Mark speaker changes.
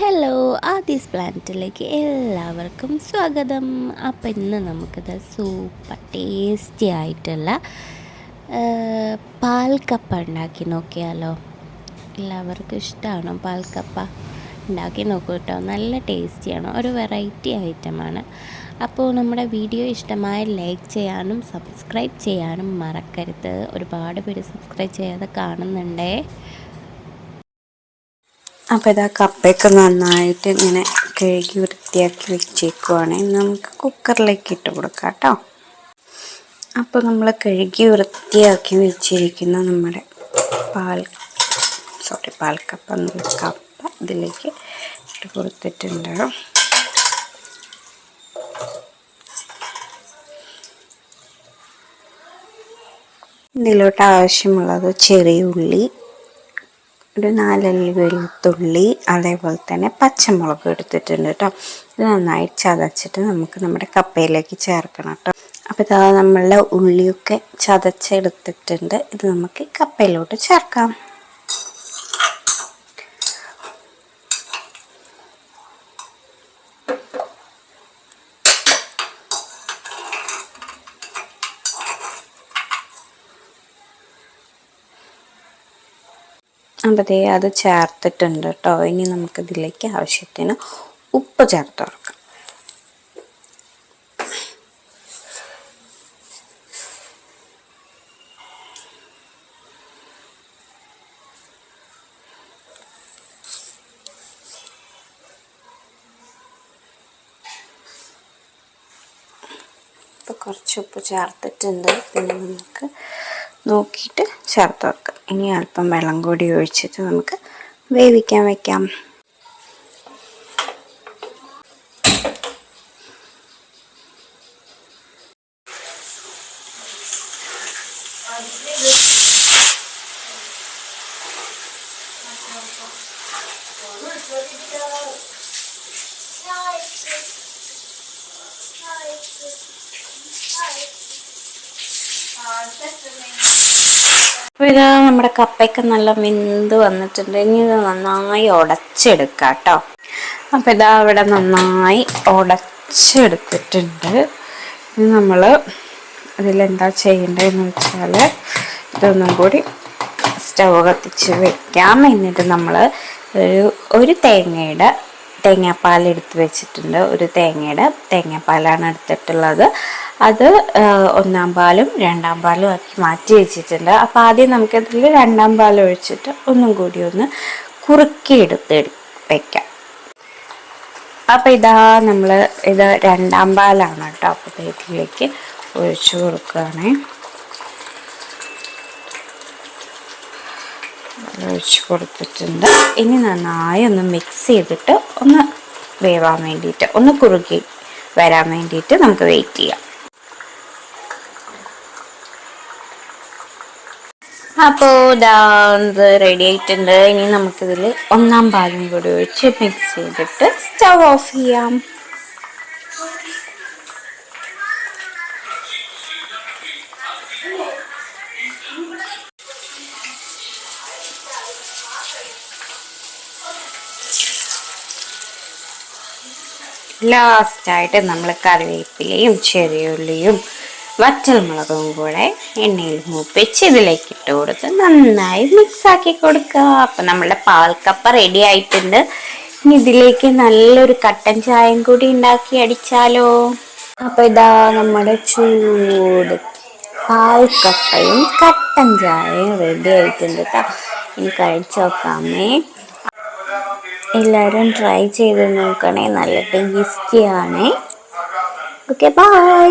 Speaker 1: Hello Aadhi's പ്ലാനറ്റിലേക്ക് എല്ലാവർക്കും സ്വാഗതം. അപ്പം ഇന്ന് നമുക്കത് സൂപ്പർ ടേസ്റ്റി ആയിട്ടുള്ള പാൽക്കപ്പ ഉണ്ടാക്കി നോക്കിയാലോ? എല്ലാവർക്കും ഇഷ്ടമാണോ പാൽക്കപ്പ ഉണ്ടാക്കി നോക്കൂ കേട്ടോ. നല്ല ടേസ്റ്റിയാണ് ഒരു വെറൈറ്റി ഐറ്റമാണ് അപ്പോൾ നമ്മുടെ വീഡിയോ ഇഷ്ടമായ ലൈക്ക് ചെയ്യാനും സബ്സ്ക്രൈബ് ചെയ്യാനും മറക്കരുത്. ഒരുപാട് പേര് സബ്സ്ക്രൈബ് ചെയ്യാതെ കാണുന്നുണ്ടേ.
Speaker 2: അപ്പോൾ ഇതാ കപ്പയൊക്കെ നന്നായിട്ട് ഇങ്ങനെ കഴുകി വൃത്തിയാക്കി വെച്ചേക്കുവാണെങ്കിൽ നമുക്ക് കുക്കറിലേക്ക് ഇട്ട് കൊടുക്കാം കേട്ടോ. അപ്പോൾ നമ്മൾ കഴുകി വൃത്തിയാക്കി വെച്ചിരിക്കുന്ന നമ്മുടെ പാൽ സോറി പാൽക്കപ്പ കപ്പ ഇതിലേക്ക് ഇട്ട് കൊടുത്തിട്ടുണ്ട്. ഇതിലോട്ട് ആവശ്യമുള്ളത് ചെറിയ ഉള്ളി ഒരു നാലല്ലി വെളുത്തുള്ളി അതേപോലെ തന്നെ പച്ചമുളക് എടുത്തിട്ടുണ്ട് കേട്ടോ ഇത് നന്നായി ചതച്ചിട്ട് നമുക്ക് നമ്മുടെ കപ്പയിലേക്ക് ചേർക്കണം കേട്ടോ അപ്പോൾ ഇതാ നമ്മളുടെ ഉള്ളിയൊക്കെ ചതച്ചെടുത്തിട്ടുണ്ട്. ഇത് നമുക്ക് കപ്പയിലോട്ട് ചേർക്കാം. അപ്പോൾ ദേ അത് ചേർത്തിട്ടുണ്ട് കേട്ടോ ഇനി നമുക്കിതിലേക്ക് ആവശ്യത്തിന് ഉപ്പ് ചേർത്ത് കൊടുക്കാം. ഇപ്പോൾ കുറച്ച് ഉപ്പ് ചേർത്തിട്ടുണ്ട്. പിന്നെ നമുക്ക് നോക്കിയിട്ട് ചേർത്ത് വെക്കാം. ഇനി അല്പം വെള്ളം കൂടി ഒഴിച്ചിട്ട് നമുക്ക് വേവിക്കാൻ വെക്കാം. അപ്പോൾ ഇത് നമ്മുടെ കപ്പയ്ക്ക് നല്ല വെന്ത് വന്നിട്ടുണ്ട്. ഇനി ഇത് നന്നായി ഉടച്ചെടുക്കാം കേട്ടോ അപ്പോൾ ഇതാ ഇവിടെ നന്നായി ഉടച്ചെടുത്തിട്ടുണ്ട്. ഇനി നമ്മൾ ഇതിലെന്താ ചെയ്യേണ്ടതെന്ന് വെച്ചാൽ ഇതൊന്നും കൂടി സ്റ്റൗ കത്തിച്ച് വെക്കാം. എന്നിട്ട് നമ്മൾ ഒരു ഒരു തേങ്ങയുടെ തേങ്ങാപ്പാൽ എടുത്ത് വെച്ചിട്ടുണ്ട്. ഒരു തേങ്ങയുടെ തേങ്ങാപ്പാലാണ് എടുത്തിട്ടുള്ളത്. അത് ഒന്നാം പാലും രണ്ടാം പാലും ആക്കി മാറ്റി വെച്ചിട്ടുണ്ട്. അപ്പോൾ ആദ്യം നമുക്കതിൽ രണ്ടാം പാൽ ഒഴിച്ചിട്ട് ഒന്നും കൂടി ഒന്ന് കുറുക്കി എടുത്ത് വെക്കാം. അപ്പോൾ ഇതാ നമ്മൾ ഇത് രണ്ടാം പാലാണ് കേട്ടോ അപ്പോൾ ഇതിലേക്ക് ഒഴിച്ചു കൊടുക്കുകയാണേ. ഒഴിച്ച് കൊടുത്തിട്ടുണ്ട്. ഇനി നന്നായി ഒന്ന് മിക്സ് ചെയ്തിട്ട് ഒന്ന് വേവാൻ വേണ്ടിയിട്ട് ഒന്ന് കുറുകി വരാൻ വേണ്ടിയിട്ട് നമുക്ക് വെയിറ്റ് ചെയ്യാം. അപ്പോൾ ഇതാ റെഡി ആയിട്ടുണ്ട്. ഇനി നമുക്കിതിൽ ഒന്നാം പാലും കൂടി ഒഴിച്ച് മിക്സ് ചെയ്തിട്ട് സ്റ്റവ് ഓഫ് ചെയ്യാം. ലാസ്റ്റായിട്ട് നമ്മൾ കറിവേപ്പിലയും ചെറിയുള്ളിയും വറ്റൽമുളകും കൂടെ എണ്ണയിൽ മൂപ്പിച്ച് ഇതിലേക്ക് ഇട്ട് കൊടുത്ത് നന്നായി മിക്സ് ആക്കി കൊടുക്കുക. അപ്പം നമ്മളുടെ പാൽക്കപ്പ റെഡി ആയിട്ടുണ്ട്. ഇനി ഇതിലേക്ക് നല്ലൊരു കട്ടൻ ചായയും കൂടി ഉണ്ടാക്കി അടിച്ചാലോ? അപ്പം ഇതാ നമ്മുടെ ചൂട് പാൽക്കപ്പയും കട്ടൻ ചായയും റെഡി ആയിട്ടുണ്ട് കേട്ടോ ഇനി കഴിച്ചു നോക്കാമേ. എല്ലാവരും ട്രൈ ചെയ്ത് നോക്കണേ. നല്ല ടേസ്റ്റിയാണേ ഓക്കെ ബൈ